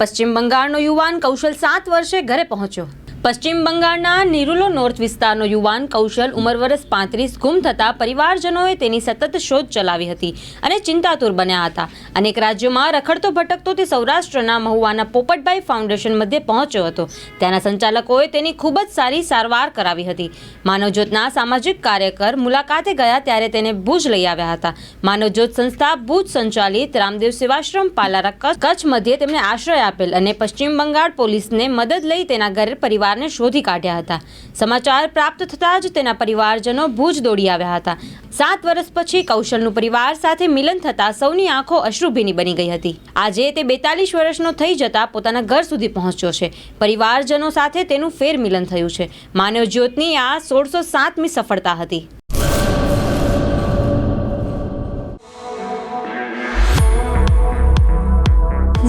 પશ્ચિમ બંગાળનો યુવાન કૌશલ સાત વર્ષે ઘરે પહોંચ્યો. પશ્ચિમ બંગાળના નિરુલો નોર્થ વિસ્તારનો યુવાન કૌશલ ઉંમર વર્ષ પાંત્રીસ ગુમ થતાં પરિવારજનોએ તેની સતત શોધ ચલાવી હતી અને ચિંતાતુર બન્યા હતા. અનેક રાજ્યોમાં રખડતો ભટકતો તે સૌરાષ્ટ્રના મહુવાના પોપટભાઈ ફાઉન્ડેશન મધ્યે પહોંચ્યો હતો. ત્યાંના સંચાલકોએ તેની ખૂબ જ સારી સારવાર કરાવી હતી. માનવજ્યોતના સામાજિક કાર્યકર મુલાકાતે ગયા ત્યારે તેને ભુજ લઈ આવ્યા હતા. માનવજ્યોત સંસ્થા ભુજ સંચાલિત રામદેવ સેવાશ્રમ પાલારા કચ્છ મધ્યે તેમને આશ્રય આપેલ અને પશ્ચિમ બંગાળ પોલીસને મદદ લઈ તેના ઘરે પરિવારને શોધી કાઢ્યા હતા. સમાચાર પ્રાપ્ત થતાં જ તેના પરિવારજનો ભુજ દોડી આવ્યા હતા. સાત વર્ષ પછી કૌશલનું પરિવાર સાથે મિલન થતાં સૌની આંખો અશ્રુભીની બની ગઈ હતી. આજે તે બેતાલીસ વર્ષનો થઈ જતા પોતાના ઘર સુધી પહોંચ્યો છે. પરિવારજનો સાથે તેનું ફેર મિલન થયું છે. માનવ જ્યોતની આ સોળસો સાતમી સફળતા હતી.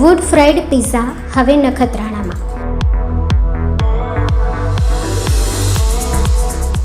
વુડ ફ્રાઈડ પિઝા હવે નખત્રાણામાં.